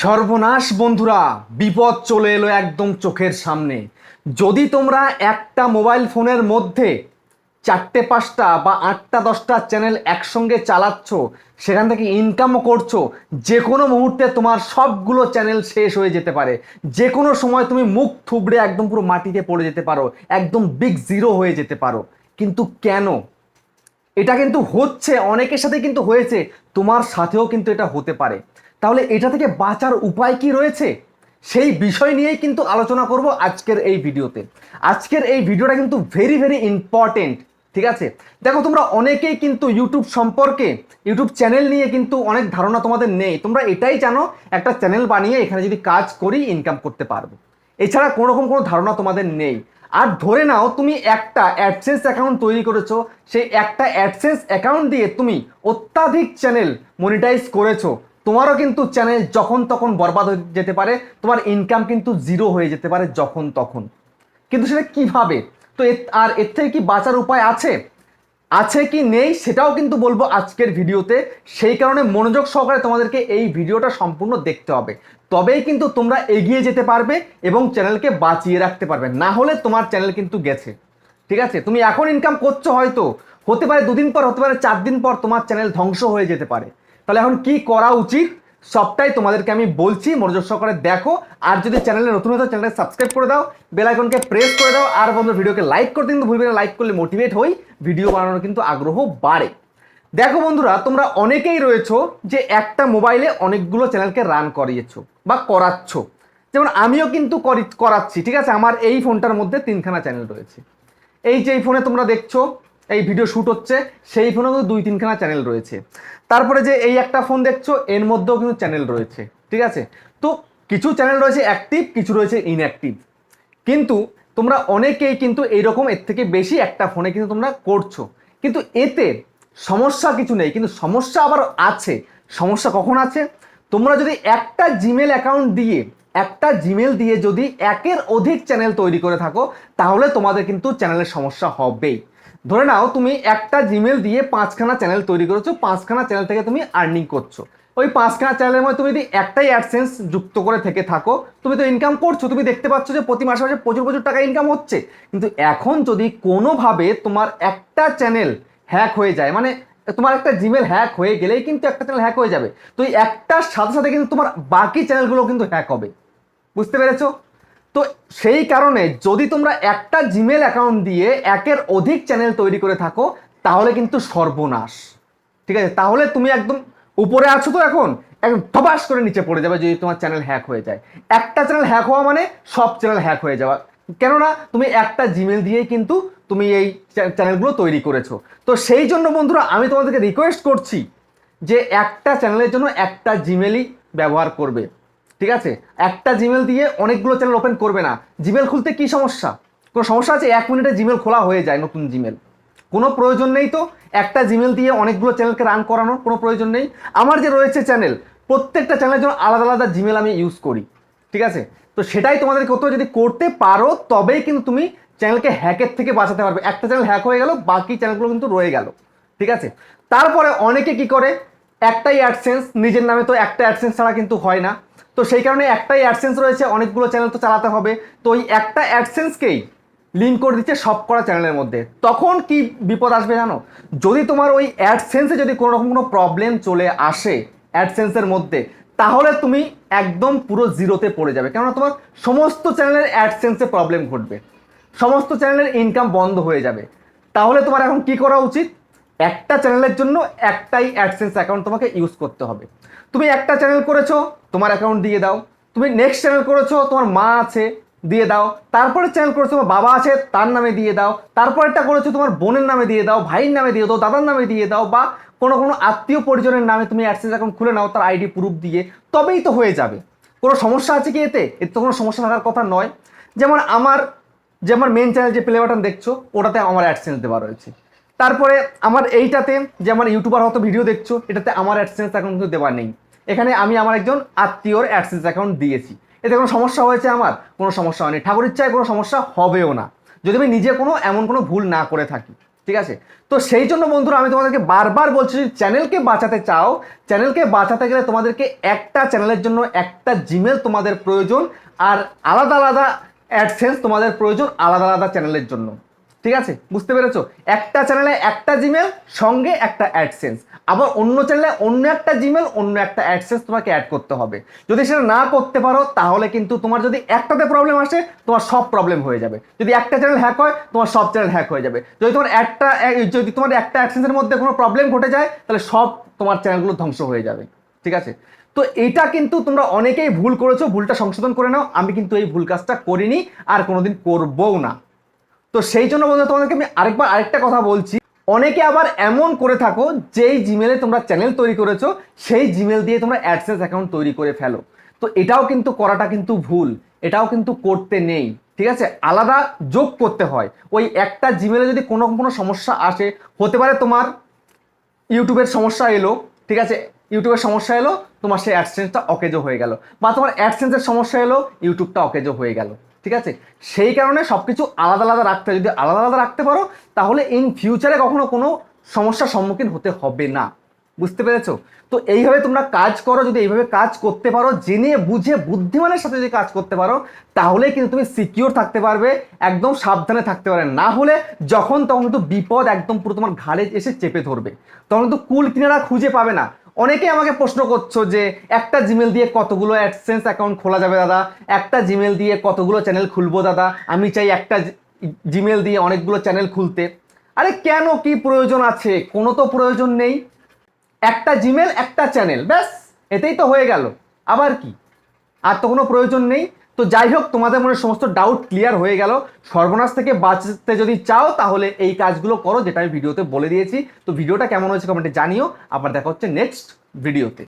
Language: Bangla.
সর্বনাশ, বন্ধুরা। বিপদ চলে এলো একদম চোখের সামনে। যদি তোমরা একটা মোবাইল ফোনের মধ্যে চারটে, পাঁচটা বা আটটা, দশটা চ্যানেল একসঙ্গে চালাচ্ছ, সেখান থেকে ইনকামও করছ যে কোনো মুহূর্তে তোমার সবগুলো চ্যানেল শেষ হয়ে যেতে পারে। যে কোনো সময় তুমি মুখ থুবড়ে একদম পুরো মাটিতে পড়ে যেতে পারো, একদম বিগ জিরো হয়ে যেতে পারো। কিন্তু কেন? এটা কিন্তু হচ্ছে, অনেকের সাথে কিন্তু হয়েছে, তোমার সাথেও কিন্তু এটা হতে পারে। তাহলে এটা থেকে বাঁচার উপায় কি রয়েছে? সেই বিষয় নিয়েই কিন্তু আলোচনা করব আজকের এই ভিডিওতে। আজকের এই ভিডিওটা কিন্তু ভেরি ভেরি ইম্পর্টেন্ট ঠিক আছে? দেখো, তোমরা অনেকেই কিন্তু ইউটিউব সম্পর্কে ইউটিউব চ্যানেল নিয়ে কিন্তু অনেক ধারণা তোমাদের নেই। তোমরা এটাই জানো, একটা চ্যানেল বানিয়ে এখানে যদি কাজ করি ইনকাম করতে পারব। এছাড়া কোনো রকম কোনো ধারণা তোমাদের নেই। আর ধরে নাও, তুমি একটা অ্যাডসেন্স অ্যাকাউন্ট তৈরি করেছ। সেই একটা অ্যাডসেন্স অ্যাকাউন্ট দিয়ে তুমি অত্যাধিক চ্যানেল মনিটাইজ করেছ। তোমারও কিন্তু চ্যানেল যখন তখন বরবাদ হয়ে যেতে পারে, তোমার ইনকাম কিন্তু জিরো হয়ে যেতে পারে যখন তখন। কিন্তু সেটা কীভাবে? তো আর এর থেকে কি বাঁচার উপায় আছে? আছে কি নেই সেটাও কিন্তু বলব আজকের ভিডিওতে। সেই কারণে মনোযোগ সহকারে তোমাদেরকে এই ভিডিওটা সম্পূর্ণ দেখতে হবে। তবেই কিন্তু তোমরা এগিয়ে যেতে পারবে এবং চ্যানেলকে বাঁচিয়ে রাখতে পারবে। না হলে তোমার চ্যানেল কিন্তু গেছে। ঠিক আছে? তুমি এখন ইনকাম করছ হয়তো। হতে পারে দুদিন পর, হতে পারে চার দিন পর তোমার চ্যানেল ধ্বংস হয়ে যেতে পারে। তাহলে এখন কি করা উচিত? সবটাই তোমাদেরকে আমি বলছি, মনোযোগ সহকারে দেখো। আর যদি চ্যানেলে নতুন হতো চ্যানেলটা সাবস্ক্রাইব করে দাও বেল আইকনকে প্রেস করে দাও। আর বন্ধু, ভিডিওকে লাইক করতে কিন্তু ভুলবে না লাইক করলে মোটিভেট হই। ভিডিও বানানোর কিন্তু আগ্রহ বাড়ে। দেখো বন্ধুরা, তোমরা অনেকেই রয়েছো যে একটা মোবাইলে অনেকগুলো চ্যানেলকে রান করিয়েছো বা করাচ্ছ। যেমন আমিও কিন্তু করি- করাচ্ছি, ঠিক আছে? আমার এই ফোনটার মধ্যে তিনখানা চ্যানেল রয়েছে। এই যে এই ফোনে তোমরা দেখছ এই ভিডিও শ্যুট হচ্ছে, সেই ফোনেও কিন্তু দুই তিনখানা চ্যানেল রয়েছে। তারপরে যে এই একটা ফোন দেখছ, এর মধ্যেও কিন্তু চ্যানেল রয়েছে, ঠিক আছে? তো কিছু চ্যানেল রয়েছে অ্যাক্টিভ কিছু রয়েছে ইনঅ্যাক্টিভ কিন্তু তোমরা অনেকেই কিন্তু এইরকম এর থেকে বেশি একটা ফোনে কিন্তু তোমরা করছ। কিন্তু এতে সমস্যা কিছু নেই, কিন্তু সমস্যা আবার আছে। সমস্যা কখন আছে? তোমরা যদি একটা জিমেল অ্যাকাউন্ট দিয়ে, একটা জিমেল দিয়ে যদি একের অধিক চ্যানেল তৈরি করে থাকো, তাহলে তোমাদের কিন্তু চ্যানেলের সমস্যা হবেই। ধরে নাও তুমি একটা জিমেল দিয়ে পাঁচখানা চ্যানেল তৈরি করেছ, পাঁচখানা চ্যানেল থেকে তুমি আর্নিং করছ। ওই পাঁচখানা চ্যানেলের মধ্যে তুমি যদি একটাই অ্যাডসেন্স যুক্ত করে থেকে থাকো, তুমি তো ইনকাম করছ, তুমি দেখতে পাচ্ছ যে প্রতি মাসে মাসে প্রচুর প্রচুর টাকা ইনকাম হচ্ছে। কিন্তু এখন যদি কোনোভাবে তোমার একটা চ্যানেল হ্যাক হয়ে যায় মানে তোমার একটা জিমেল হ্যাক হয়ে গেলেই কিন্তু একটা চ্যানেল হ্যাক হয়ে যাবে। তো একটার সাথে সাথে কিন্তু তোমার বাকি চ্যানেলগুলো কিন্তু হ্যাক হবে। বুঝতে পেরেছ? তো সেই কারণে যদি তোমরা একটা জিমেল অ্যাকাউন্ট দিয়ে একের অধিক চ্যানেল তৈরি করে থাকো, তাহলে কিন্তু সর্বনাশ। ঠিক আছে? তাহলে তুমি একদম উপরে আছো তো এখন, একদম ধবাস করে নিচে পড়ে যাবে যদি তোমার চ্যানেল হ্যাক হয়ে যায়। একটা চ্যানেল হ্যাক হওয়া মানে সব চ্যানেল হ্যাক হয়ে যাওয়া। কেননা তুমি একটা জিমেল দিয়েই কিন্তু তুমি এই চ্যানেলগুলো তৈরি করেছ। তো সেই জন্য বন্ধুরা, আমি তোমাদেরকে রিকোয়েস্ট করছি যে একটা চ্যানেলের জন্য একটা জিমেলই ব্যবহার করবে। ঠিক আছে? একটা জিমেল দিয়ে অনেকগুলো চ্যানেল ওপেন করবে না। জিমেল খুলতে কি সমস্যা? কোনো সমস্যা আছে? এক মিনিটে জিমেল খোলা হয়ে যায় নতুন জিমেল কোনো প্রয়োজন নেই তো? একটা জিমেল দিয়ে অনেকগুলো চ্যানেলকে রান করানোর কোনো প্রয়োজন নেই। আমার যে রয়েছে চ্যানেল প্রত্যেকটা চ্যানেলের জন্য আলাদা আলাদা জিমেল আমি ইউজ করি। ঠিক আছে? তো সেটাই তোমাদের হবে যদি করতে পারো, তবেই কিন্তু তুমি চ্যানেলকে হ্যাকের থেকে বাঁচাতে পারবে। একটা চ্যানেল হ্যাক হয়ে গেল, বাকি চ্যানেলগুলো কিন্তু রয়ে গেল। ঠিক আছে? তারপরে অনেকে কি করে? একটাই অ্যাডসেন্স নিজের নামে তো একটা অ্যাডসেন্স ছাড়া কিন্তু হয় না। তো সেই কারণে একটাই অ্যাডসেন্স রয়েছে, অনেকগুলো চ্যানেল তো চালাতে হবে। তো ওই একটা অ্যাডসেন্সকেই লিঙ্ক করে দিচ্ছে সব করা চ্যানেলের মধ্যে। তখন কি বিপদ আসবে জানো? যদি তোমার ওই অ্যাডসেন্সে যদি কোনো রকম কোনো প্রবলেম চলে আসে অ্যাডসেন্সের মধ্যে, তাহলে তুমি একদম পুরো জিরোতে পড়ে যাবে। কেননা তোমার সমস্ত চ্যানেলের অ্যাডসেন্সে প্রবলেম ঘটবে। সমস্ত চ্যানেলের ইনকাম বন্ধ হয়ে যাবে। তাহলে তোমার এখন কি করা উচিত? একটা চ্যানেলের জন্য একটাই অ্যাডসেন্স অ্যাকাউন্ট তোমাকে ইউজ করতে হবে। তুমি একটা চ্যানেল করেছ তোমার অ্যাকাউন্ট দিয়ে দাও। তুমি নেক্সট চ্যানেল করেছ, তোমার মা আছে, দিয়ে দাও। তারপরে চ্যানেল করেছ, তোমার বাবা আছে, তার নামে দিয়ে দাও। তারপরেরটা করেছ, তোমার বোনের নামে দিয়ে দাও, ভাইয়ের নামে দিয়ে দাও, দাদার নামে দিয়ে দাও, বা কোনো কোনো আত্মীয় পরিজনের নামে তুমি অ্যাডসেন্স অ্যাকাউন্ট খুলে নাও, তার আইডি প্রুফ দিয়ে। তবেই তো হয়ে যাবে। কোনো সমস্যা আছে কি এতে? এতে তো কোনো সমস্যা থাকার কথা নয়। যেমন আমার, যে আমার মেন চ্যানেল যে প্লে বাটন দেখছ, ওটাতে আমার অ্যাডসেন্স দেওয়া রয়েছে। তারপরে আমার এইটাতে, যে আমার ইউটিউবার হয়তো ভিডিও দেখছ, এটাতে আমার অ্যাডসেন্স অ্যাকাউন্ট কিন্তু দেওয়া নেই। এখানে আমি আমার একজন আত্মীয়র অ্যাডসেন্স অ্যাকাউন্ট দিয়েছি। এতে কোনো সমস্যা হয়েছে আমার? কোনো সমস্যা হয়নি। ঠাকুর ইচ্ছায় কোনো সমস্যা হবেও না। যদি আমি নিজে কোনো, এমন কোনো ভুল না করে থাকি, ঠিক আছে? তো সেই জন্য বন্ধুরা, আমি তোমাদেরকে বারবার বলছি, যদি চ্যানেলকে বাঁচাতে চাও, চ্যানেলকে বাঁচাতে গেলে তোমাদেরকে একটা চ্যানেলের জন্য একটা জিমেল তোমাদের প্রয়োজন, আর আলাদা আলাদা অ্যাডসেন্স তোমাদের প্রয়োজন আলাদা আলাদা চ্যানেলের জন্য। ঠিক আছে? বুঝতে পেরেছ? একটা চ্যানেলে একটা জিমেল সঙ্গে একটা অ্যাডসেন্স আবার অন্য চ্যানেলে অন্য একটা জিমেল অন্য একটা অ্যাডসেন্স তোমাকে অ্যাড করতে হবে। যদি সেটা না করতে পারো, তাহলে কিন্তু তোমার যদি একটাতে প্রবলেম আসে, তোমার সব প্রবলেম হয়ে যাবে। যদি একটা চ্যানেল হ্যাক হয়, তোমার সব চ্যানেল হ্যাক হয়ে যাবে। যদি তোমার একটা যদি তোমার একটা অ্যাডসেন্সের মধ্যে কোনো প্রবলেম ঘটে যায়, তাহলে সব তোমার চ্যানেলগুলো ধ্বংস হয়ে যাবে। ঠিক আছে? তো এটা কিন্তু তোমরা অনেকেই ভুল করেছ, ভুলটা সংশোধন করে নাও। আমি কিন্তু এই ভুল কাজটা করিনি, আর কোনোদিন করবও না। তো সেই জন্য বন্ধু তোমাদেরকে আমি আরেকবার আরেকটা কথা বলছি। অনেকে আবার এমন করে থাকো, যেই জিমেলে তোমরা চ্যানেল তৈরি করেছ, সেই জিমেল দিয়ে তোমরা অ্যাডসেন্স অ্যাকাউন্ট তৈরি করে ফেলো। তো এটাও কিন্তু করাটা কিন্তু ভুল, এটাও কিন্তু করতে নেই, ঠিক আছে? আলাদা যোগ করতে হয়। ওই একটা জিমেলে যদি কোনো কোনো সমস্যা আসে, হতে পারে তোমার ইউটিউবের সমস্যা এলো, ঠিক আছে? ইউটিউবের সমস্যা এলো, তোমার সেই অ্যাডসেন্সটা অকেজো হয়ে গেল। বা তোমার অ্যাডসেন্সের সমস্যা এলো ইউটিউবটা অকেজো হয়ে গেল। ঠিক আছে? সেই কারণে সব কিছু আলাদা আলাদা রাখতে। যদি আলাদা আলাদা রাখতে পারো, তাহলে ইন ফিউচারে কখনো কোনো সমস্যার সম্মুখীন হতে হবে না। বুঝতে পেরেছ? তো এইভাবে তোমরা কাজ করো, যদি এইভাবে কাজ করতে পারো, জেনে বুঝে বুদ্ধিমানের সাথে যদি কাজ করতে পারো, তাহলে কিন্তু তুমি সিকিওর থাকতে পারবে, একদম সাবধানে থাকতে পারবে। না হলে যখন তখন কিন্তু বিপদ একদম পুরো তোমার ঘাড়ে এসে চেপে ধরবে। তখন কিন্তু কুল কিনারা খুঁজে পাবে না। অনেকে আমাকে প্রশ্ন করছ যে একটা জিমেল দিয়ে কতগুলো অ্যাডসেন্স অ্যাকাউন্ট খোলা যাবে দাদা? একটা জিমেল দিয়ে কতগুলো চ্যানেল খুলবো দাদা? আমি চাই একটা জিমেল দিয়ে অনেকগুলো চ্যানেল খুলতে। আরে কেন? কি প্রয়োজন আছে? কোনো তো প্রয়োজন নেই। একটা জিমেল একটা চ্যানেল ব্যাস, এতেই তো হয়ে গেল। আবার কি? আর তো কোনো প্রয়োজন নেই। তো যাই হোক, তোমাদের মনে সমস্ত ডাউট ক্লিয়ার হয়ে গেল। সর্বনাশ থেকে বাঁচতে যদি চাও, তাহলে এই কাজগুলো করো, যেটা আমি ভিডিওতে বলে দিয়েছি। তো ভিডিওটা কেমন হয়েছে কমেন্টে জানিও। আবার দেখা হচ্ছে নেক্সট ভিডিওতে